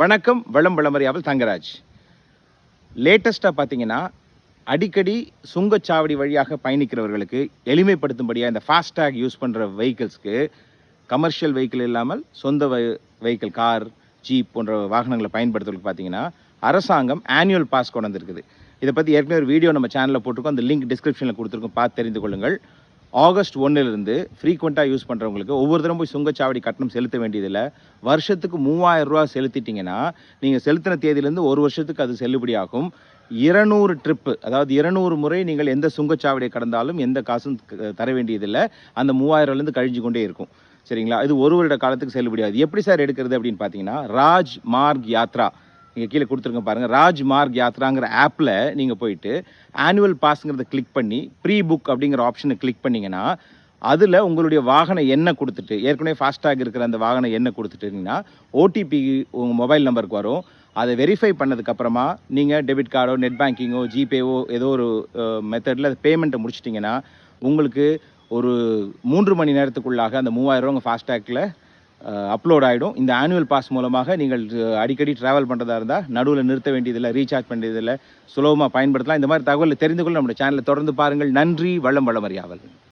வணக்கம் வளம் வளமறியாமல் தங்கராஜ். லேட்டஸ்ட்டாக பார்த்தீங்கன்னா அடிக்கடி சுங்கச்சாவடி வழியாக பயணிக்கிறவர்களுக்கு எளிமைப்படுத்தும்படியாக இந்த ஃபாஸ்டேக் யூஸ் பண்ணுற வெஹிக்கிள்ஸ்க்கு கமர்ஷியல் வெஹிக்கிள் இல்லாமல் சொந்த வெஹிக்கிள் கார் ஜீப் போன்ற வாகனங்களை பயன்படுத்துறதுக்கு பார்த்தீங்கன்னா அரசாங்கம் ஆனுவல் பாஸ் கொண்டு வந்திருக்குது. இதை பற்றி ஏற்கனவே ஒரு வீடியோ நம்ம சேனலில் போட்டிருக்கோம். அந்த லிங்க் டிஸ்கிரிப்ஷனில் கொடுத்துருக்கோம். பார்த்து தெரிந்து கொள்ளுங்கள். ஆகஸ்ட் ஒன்றிலிருந்து ஃப்ரீக்வெண்ட்டாக யூஸ் பண்ணுறவங்களுக்கு ஒவ்வொரு தடவை போய் சுங்கச்சாவடி கட்டணம் செலுத்த வேண்டியதில்லை. வருஷத்துக்கு மூவாயிரம் ரூபா செலுத்திட்டீங்கன்னா நீங்கள் செலுத்தின தேதியிலேருந்து ஒரு வருஷத்துக்கு அது செல்லுபடியாகும் இருநூறு ட்ரிப்பு அதாவது இருநூறு முறை நீங்கள் எந்த சுங்கச்சாவடியை கடந்தாலும் எந்த காசும் தர வேண்டியதில்லை. அந்த மூவாயிரம்லேருந்து கழிஞ்சு கொண்டே இருக்கும். சரிங்களா? இது ஒரு வருட காலத்துக்கு செல்லுபடியாகுது எப்படி சார் எடுக்கிறது அப்படின்னு பார்த்தீங்கன்னா ராஜ் மார்க் யாத்ரா. நீங்கள் கீழே கொடுத்துருங்க பாருங்கள் ராஜ்மார்க் யாத்ராங்கிற ஆப்பில் நீங்கள் போயிட்டு ஆனுவல் பாஸ்ங்கிறத கிளிக் பண்ணி ப்ரீ புக் அப்படிங்கிற ஆப்ஷனை கிளிக் பண்ணிங்கன்னா அதில் உங்களுடைய வாகன எண்ணை கொடுத்துட்டு ஏற்கனவே ஃபாஸ்டாக் இருக்கிற அந்த வாகன எண்ணை கொடுத்துட்டீங்கன்னா ஓடிபி உங்கள் மொபைல் நம்பருக்கு வரும். அதை வெரிஃபை பண்ணதுக்கப்புறமா நீங்கள் டெபிட் கார்டோ நெட் பேங்கிங்கோ ஜிபேவோ ஏதோ ஒரு மெத்தடில் பேமெண்ட்டை முடிச்சிட்டிங்கன்னா உங்களுக்கு ஒரு மூன்று மணி நேரத்துக்குள்ளாக அந்த மூவாயிரம் ரூபா உங்கள் ஃபாஸ்டாகில் அப்லோட் ஆகிடும் இந்த ஆனுவல் பாஸ் மூலமாக நீங்கள் அடிக்கடி ட்ராவல் பண்ணுறதா இருந்தால் நடுவில் நிறுத்த வேண்டியதில்லை ரீசார்ஜ் பண்ணுறதில்லை சுலபமாக பயன்படுத்தலாம். இந்த மாதிரி தகவலை தெரிந்து கொள்ள நம்முடைய சேனலை தொடர்ந்து பாருங்கள். நன்றி வளம் வளமறியாவல்.